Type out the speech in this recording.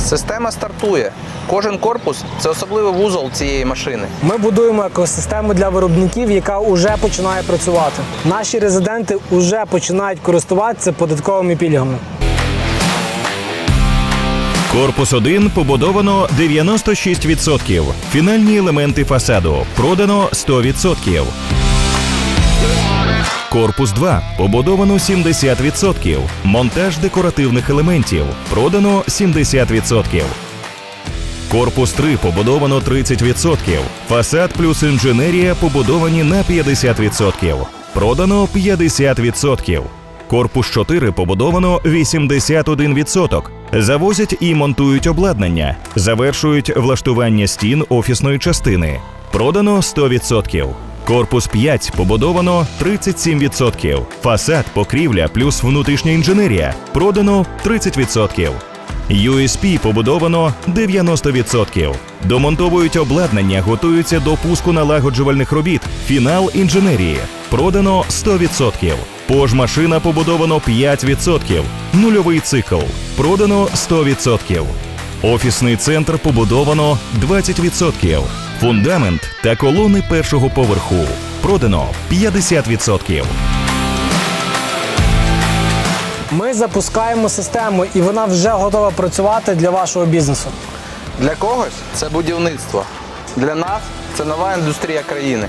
Система стартує. Кожен корпус це особливий вузол цієї машини. Ми будуємо екосистему для виробників, яка вже починає працювати. Наші резиденти вже починають користуватися податковими пільгами. Корпус 1 побудовано 96%. Фінальні елементи фасаду продано 100%. Корпус 2 побудовано 70%. Монтаж декоративних елементів продано 70%. Корпус 3 побудовано 30%. Фасад плюс інженерія побудовані на 50%. Продано 50%. Корпус 4 побудовано 81%. Завозять і монтують обладнання. Завершують влаштування стін офісної частини. Продано 100%. Корпус 5 побудовано 37%. Фасад, покрівля плюс внутрішня інженерія. Продано 30%. USP побудовано 90%. Домонтовують обладнання, готуються до пуску налагоджувальних робіт. Фінал інженерії. Продано 100%. Пожмашина побудовано 5%. Нульовий цикл. Продано 100%. Офісний центр побудовано 20%. Фундамент та колони першого поверху. Продано 50%. Ми запускаємо систему, і вона вже готова працювати для вашого бізнесу. Для когось це будівництво. Для нас це нова індустрія країни.